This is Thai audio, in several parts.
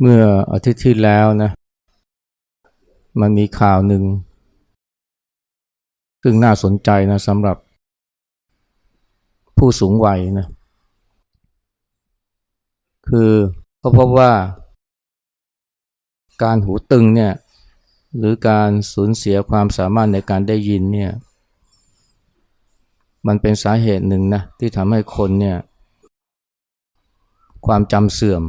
เมื่ออาทิตย์ที่แล้วนะ มันมีข่าวหนึ่ง ซึ่งน่าสนใจนะสำหรับ ผู้สูงวัยนะ คือก็พบว่า การหูตึงเนี่ย หรือการสูญเสียความสามารถในการได้ยินเนี่ย มันเป็นสาเหตุหนึ่งนะ ที่ทำให้คนเนี่ย ความจำเสื่อม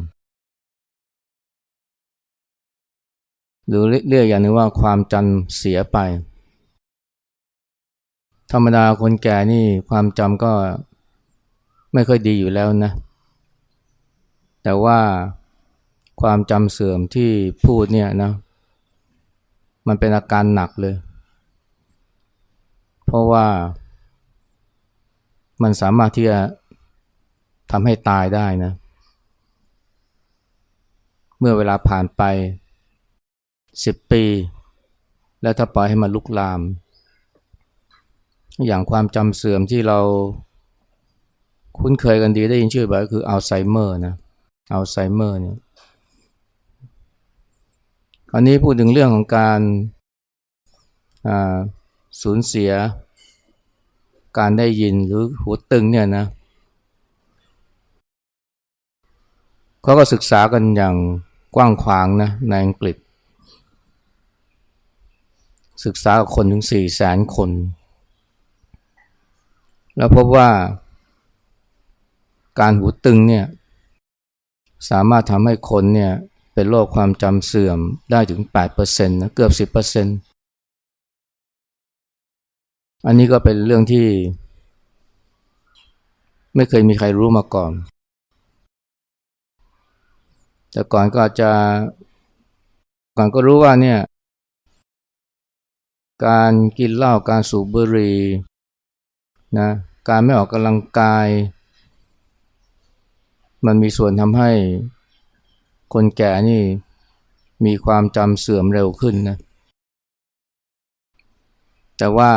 หรือเรียกอย่างนึงว่าความจำเสียไป ธรรมดาคนแก่นี่ความจำก็ไม่ค่อยดีอยู่แล้วนะ แต่ว่าความจำเสื่อมที่พูดเนี่ยนะ มันเป็นอาการหนักเลย เพราะว่ามันสามารถที่จะทำให้ตายได้นะ เมื่อเวลาผ่านไป สิบปี แล้วถ้าปล่อยให้มันลุกลาม อย่างความจำเสื่อมที่เราคุ้นเคยกันดีได้ยินชื่อบ่อยก็คืออัลไซเมอร์นะอัลไซเมอร์เนี่ยคราวนี้พูดถึงเรื่องของการสูญเสียการได้ยินหรือหูตึงเนี่ยนะเขาก็ศึกษากันอย่างกว้างขวางนะในอังกฤษ ศึกษากับคนถึงสี่แสนคน แล้วพบว่า การหูตึงเนี่ยสามารถทำให้คนเนี่ยเป็นโรคความจำเสื่อมได้ถึง 8%นะเกือบ 10%อันนี้ก็เป็นเรื่องที่ ไม่เคยมีใครรู้มาก่อน แต่ก่อนก็จะก่อนก็รู้ว่าเนี่ย การกินเหล้าการสูบบุหรี่นะการไม่ออกกำลังกาย มันมีส่วนทำให้คนแก่นี่มีความจำเสื่อมเร็วขึ้นนะแต่ว่า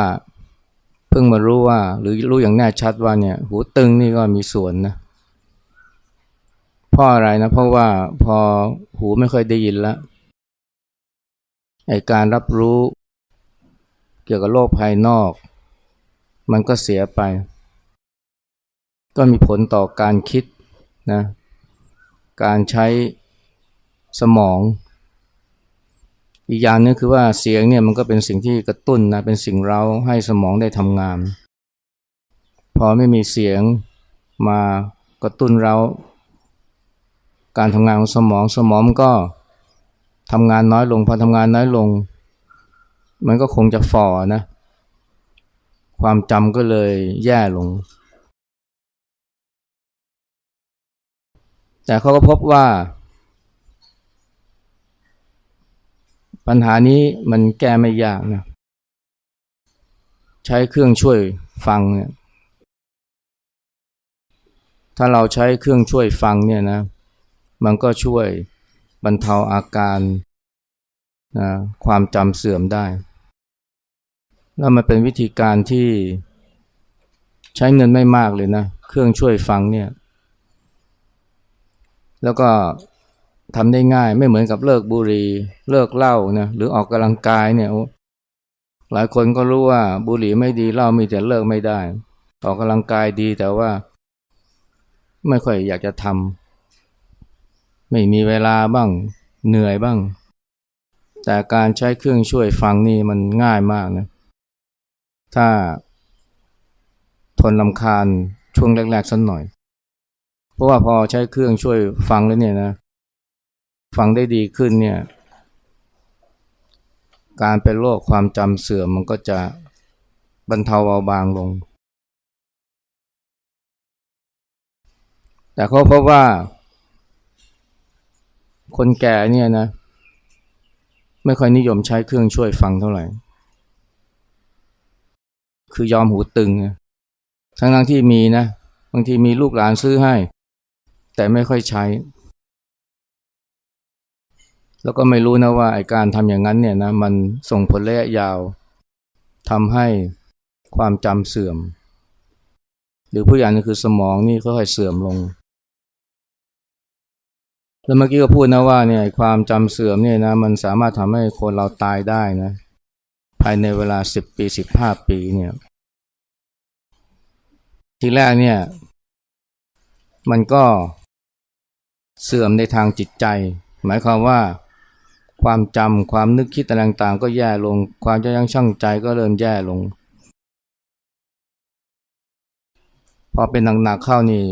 เพิ่งมารู้ว่า หรือรู้อย่างแน่ชัดว่าเนี่ย หูตึงนี่ก็มีส่วนนะเพราะอะไรนะ เพราะว่าพอหูไม่ค่อยได้ยินแล้วไอการรับรู้ กี่ยวกับโลกภายนอก มันก็เสียไป ก็มีผลต่อการคิดนะการใช้สมอง อีกอย่างนึงคือว่าเสียงเนี่ยมันก็เป็นสิ่งที่กระตุ้นนะเป็นสิ่งเราให้สมองได้ทำงาน พอไม่มีเสียงมากระตุ้นเราการทำงานของสมองสมองก็ทำงานน้อยลง พอทำงานน้อยลง มันก็คงจะฝ่อนะ ความจำก็เลยแย่ลง แต่เขาก็พบว่า ปัญหานี้มันแก้ไม่ยากนะ ใช้เครื่องช่วยฟังเนี่ย ถ้าเราใช้เครื่องช่วยฟังเนี่ยนะ มันก็ช่วยบรรเทาอาการนะความจำเสื่อมได้ แล้วมันเป็นวิธีการที่ใช้เงินไม่มากเลยนะ เครื่องช่วยฟังเนี่ย แล้วก็ทำได้ง่ายไม่เหมือนกับเลิกบุหรี่เลิกเหล้านะหรือออกกำลังกายเนี่ยหลายคนก็รู้ว่าบุหรี่ไม่ดีเหล้ามีแต่เลิกไม่ได้ ออกกำลังกายดีแต่ว่า ไม่ค่อยอยากจะทำไม่มีเวลาบ้างเหนื่อยบ้าง แต่การใช้เครื่องช่วยฟังนี่มันง่ายมากนะ ถ้าทนลำคาญช่วงแรกๆสักหน่อย เพราะว่าพอใช้เครื่องช่วยฟังแล้วเนี่ยนะ ฟังได้ดีขึ้นเนี่ย การเป็นโรคความจำเสื่อมมันก็จะบรรเทาเบาบางลง แต่เขาพบว่า คนแก่เนี่ยนะ ไม่ค่อยนิยมใช้เครื่องช่วยฟังเท่าไหร่ คือยอมหูตึงนะทั้งทั้งที่มีนะ บางทีมีลูกหลานซื้อให้ แต่ไม่ค่อยใช้ แล้วก็ไม่รู้นะว่าไอการทำอย่างนั้นเนี่ยนะมันส่งผลระยะยาวทำให้ความจำเสื่อม หรือผู้อย่างนึงคือสมองนี่ค่อยๆเสื่อมลง แล้วเมื่อกี้ก็พูดนะว่าเนี่ยความจำเสื่อมเนี่ยนะมันสามารถทำให้คนเราตายได้นะ ภายในเวลาสิบปีสิบห้าปีเนี่ยทีแรกเนี่ย มันก็เสื่อมในทางจิตใจ หมายความว่าความจำความนึกคิดต่างๆ ก็แย่ลง ความยับยั้งชั่งใจก็เริ่มแย่ลง พอเป็นหนักๆเข้านี่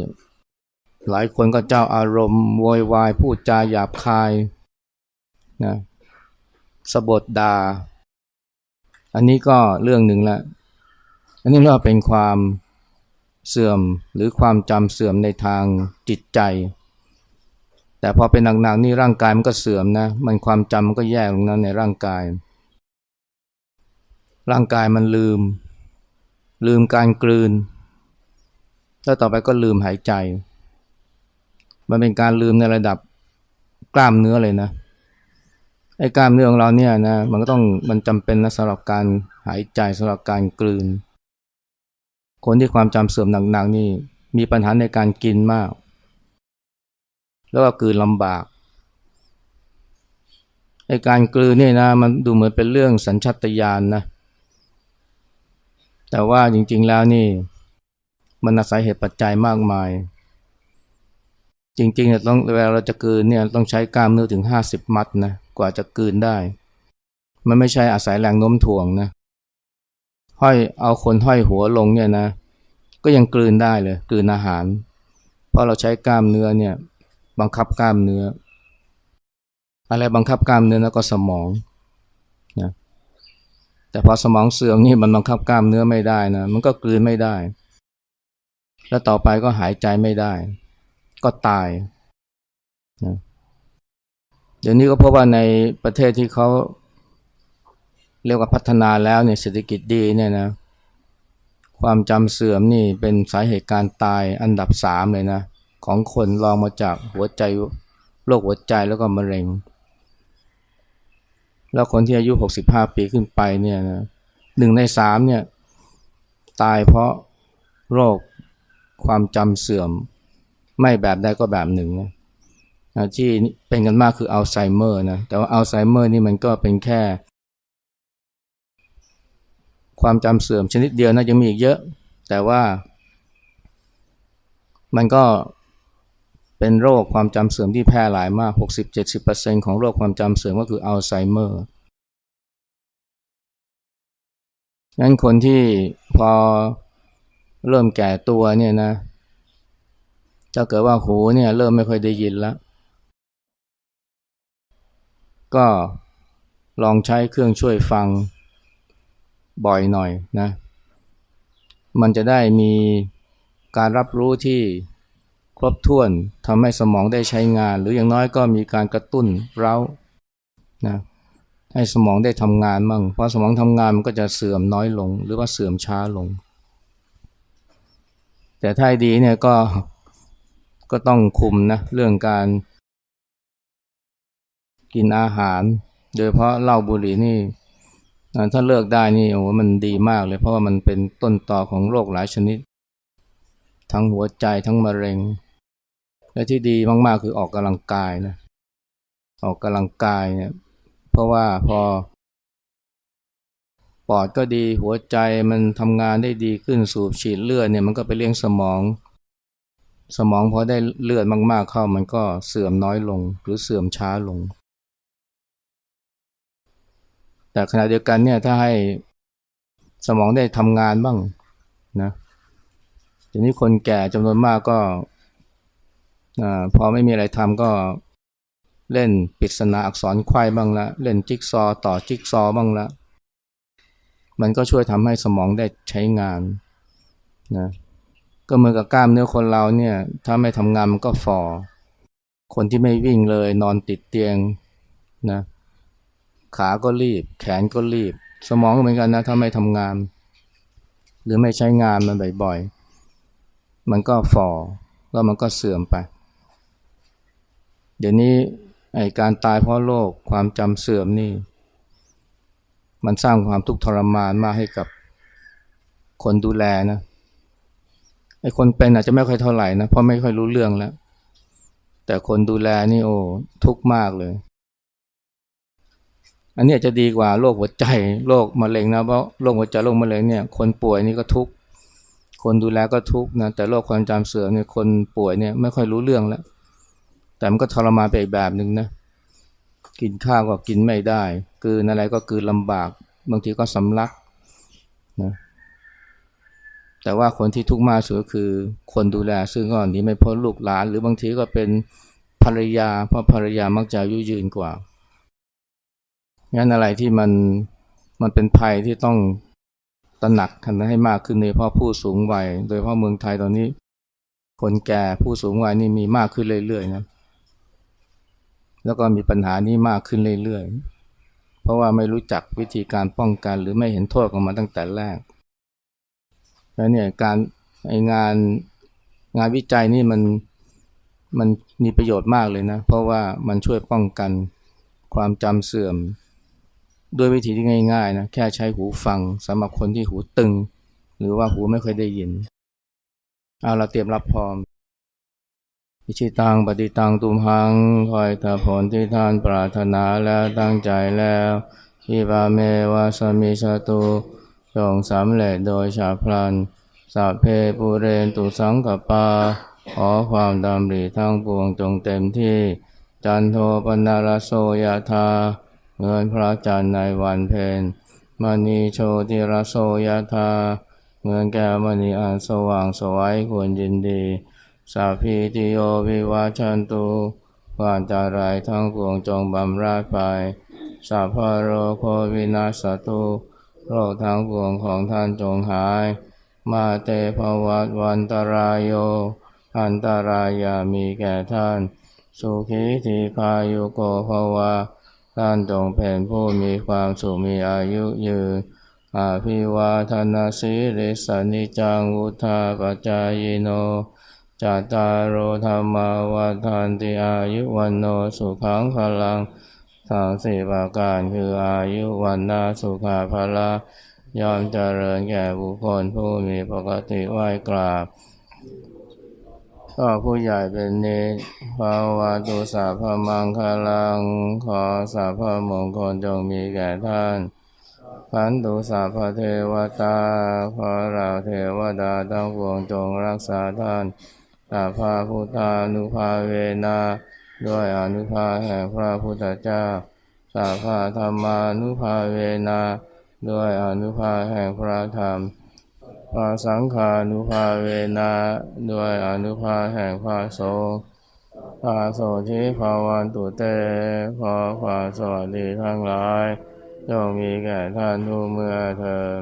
หลายคนก็เจ้าอารมณ์โวยวายพูดจาหยาบคายนะสะบดดา อันนี้ก็เรื่องหนึ่งละ อันนี้เรียกว่าเป็นความเสื่อมหรือความจำเสื่อมในทางจิตใจ แต่พอเป็นหนักๆนี่ร่างกายมันก็เสื่อมนะ มันความจำมันก็แย่ลงนะในร่างกาย ร่างกายมันลืม ลืมการกลืน แล้วต่อไปก็ลืมหายใจ มันเป็นการลืมในระดับกล้ามเนื้อเลยนะ ไอ้กล้ามเนื้อของเราเนี่ยนะมันก็ต้องมันจำเป็นนะสำหรับการหายใจสำหรับการกลืน คนที่ความจำเสื่อมหนักๆนี่มีปัญหาในการกินมาก แล้วก็กลืนลำบากไอ้การกลืนเนี่ยนะมันดูเหมือนเป็นเรื่องสัญชาตญาณนนะแต่ว่าจริงๆแล้วนี่ มันอาศัยเหตุปัจจัยมากมาย จริงๆเนี่ยต้องเวลาเราจะกลืนเนี่ยต้องใช้กล้ามเนื้อถึงห้าสิบมัดนะ กว่าจะกลืนได้ มันไม่ใช่อาศัยแรงโน้มถ่วงนะ ห้อยเอาคนห้อยหัวลงเนี่ยนะ ก็ยังกลืนได้เลยกลืนอาหาร เพราะเราใช้กล้ามเนื้อเนี่ย บังคับกล้ามเนื้อ อะไรบังคับกล้ามเนื้อแล้วก็สมองนะแต่พอสมองเสื่อมนี่มันบังคับกล้ามเนื้อไม่ได้นะ มันก็กลืนไม่ได้ แล้วต่อไปก็หายใจไม่ได้ ก็ตายนะ เดี๋ยวนี้ก็พบว่าในประเทศที่เขาเรียกว่าพัฒนาแล้วเนี่ยเศรษฐกิจดีเนี่ยนะความจำเสื่อมนี่เป็นสาเหตุการตายอันดับสามเลยนะของคนรองมาจากหัวใจโรคหัวใจแล้วก็มะเร็ง แล้วคนที่อายุ 65 ปีขึ้นไปเนี่ยนะหนึ่งในสามเนี่ยตายเพราะโรคความจำเสื่อม ไม่แบบใดก็แบบหนึ่งนะ ที่เป็นกันมากคืออัลไซเมอร์นะแต่ว่าอัลไซเมอร์นี่มันก็เป็นแค่ ความจำเสื่อมชนิดเดียวนะยังมีอีกเยอะ แต่ว่า มันก็เป็นโรคความจำเสื่อมที่แพร่หลายมาก 60-70%ของโรคความจำเสื่อมก็คืออัลไซเมอร์งั้นคนที่พอเริ่มแก่ตัวเนี่ยนะถ้าเกิดว่าหูเนี่ยเริ่มไม่ค่อยได้ยินแล้ว ก็ลองใช้เครื่องช่วยฟังบ่อยหน่อยนะ มันจะได้มีการรับรู้ที่ครบถ้วนทำให้สมองได้ใช้งาน หรืออย่างน้อยก็มีการกระตุ้นเร้านะให้สมองได้ทำงานมั่งเพราะสมองทำงานมันก็จะเสื่อมน้อยลง หรือว่าเสื่อมช้าลง แต่ถ้าดีเนี่ยก็ก็ต้องคุมนะเรื่องการ กินอาหาร โดยเพราะเหล้าบุหรี่นี่ถ้าเลิกได้นี่โอ้มันดีมากเลยเพราะว่ามันเป็นต้นต่อของโรคหลายชนิด ทั้งหัวใจทั้งมะเร็ง และที่ดีมากๆคือออกกำลังกายนะออกกำลังกายเนี่ยเพราะว่าพอ ปอดก็ดีหัวใจมันทำงานได้ดีขึ้นสูบฉีดเลือดเนี่ยมันก็ไปเลี้ยงสมอง สมองพอได้เลือดมากๆเข้ามันก็เสื่อมน้อยลงหรือเสื่อมช้าลง แต่ขณะเดียวกันเนี่ยถ้าให้สมองได้ทำงานบ้างนะทีนี้คนแก่จำนวนมากก็อพอไม่มีอะไรทำก็เล่นปริศนาอักษรไขว้บ้างละเล่นจิ๊กซอต่อจิ๊กซอบ้างละมันก็ช่วยทำให้สมองได้ใช้งานนะก็เหมือนกับกล้ามเนื้อคนเราเนี่ย ถ้าไม่ทำงานมันก็ฝ่อคนที่ไม่วิ่งเลยนอนติดเตียงนะ ขาก็รีบ แขนก็รีบ สมองก็เหมือนกันนะถ้าไม่ทำงาน หรือไม่ใช้งานมันบ่อยๆ มันก็ฝ่อแล้วมันก็เสื่อมไป เดี๋ยวนี้ไอการตายเพราะโรคความจำเสื่อมนี่ มันสร้างความทุกข์ทรมานมากให้กับคนดูแลนะไอคนเป็นอาจจะไม่ค่อยเท่าไหร่นะเพราะไม่ค่อยรู้เรื่องแล้ว แต่คนดูแลนี่โอ้ทุกข์มากเลย อันนี้จะดีกว่าโรคหัวใจโรคมะเร็งนะเพราะโรคหัวใจโรคมะเร็งเนี่ยคนป่วยนี่ก็ทุกข์คนดูแลก็ทุกข์นะแต่โรคความจำเสื่อมเนี่ยคนป่วยเนี่ยไม่ค่อยรู้เรื่องแล้ว แต่มันก็ทรมานไปอีกแบบหนึ่งนะกินข้าวก็กินไม่ได้กืนอะไรก็กืนลำบาก บางทีก็สำลักนะแต่ว่าคนที่ทุกข์มากสุดก็คือคนดูแล ซึ่งก็หนีไม่พ้นลูกหลาน หรือบางทีก็เป็นภรรยา เพราะภรรยามักจะอายุยืนกว่า งั้นอะไรที่มันมันเป็นภัยที่ต้องตระหนักกันให้มากขึ้นในเพราะผู้สูงวัย โดยเฉพาะเมืองไทยตอนนี้ คนแก่ผู้สูงวัยนี่มีมากขึ้นเรื่อยๆนะแล้วก็มีปัญหานี้มากขึ้นเรื่อยๆ เพราะว่าไม่รู้จักวิธีการป้องกันหรือไม่เห็นโทษของมันตั้งแต่แรก แล้วเนี่ยการไองานงานวิจัยนี่มันมันมีประโยชน์มากเลยนะ เพราะว่ามันช่วยป้องกันความจำเสื่อม ด้วยวิธีที่ง่ายๆนะแค่ใช้หูฟังสำหรับคนที่หูตึง หรือว่าหูไม่เคยได้ยิน เอาเราเตรียมรับพร้อมอิชิตังปฏิตังตุมหังคอยถ้าผลที่ท่านปรารถนาแล้วตั้งใจแล้วทีบาเมวาสมิชตุจงสำเร็จโดยชาพลันสัพเพปูเรนตุสังกปา ขอความดำริทั้งปวงจงเต็มที่ จันโทปนารโสยธา เงินพระจันทร์ในวันเพ็ญมณีโชติรโสยธาเงินแก้วมณีอันสว่างสวัยควรยินดีสัพพิติโยวิวาชันตุความจารายทั้งปวงจงบำราดไปสัพพะโรโควินาสตุโรคทั้งปวงของท่านจงหาย มาเตภวัตวันตรายโย อันตรายามีแก่ท่าน สุขีทีคายุโกภวะ ท่านจงเป็นผู้มีความสุขมีอายุยืน อาภิวาทนาสีริสนิจังวุธาปจายโนจัตตารโอธรรมวัฏันติอายุวันโนสุขังพลังทั้งสี่ประการคืออายุวันนาสุขาภละยอมเจริญแก่บุคคลผู้มีปกติไหวกราบ ก็ผู้ใหญ่เป็นเนภาวะตุสาพมังคลัง ขอสาพมงคลจงมีแก่ท่าน พันตุสาพเทวตา ขอเราเทวดาทั้งปวงจงรักษาท่านสาภาพุทธานุภาเวนาด้วยอนุภาแห่งพระพุทธเจ้าสาภาธรรมานุภาเวนา ด้วยอนุภาแห่งพระธรรม ปาสังขานุภาเวนาด้วยอนุภาแห่งพระสงฆ์พระโสทิภาวันตุเตขอความสวัสดีทั้งหลายจงมีแก่ท่านทุกเมื่อเทิน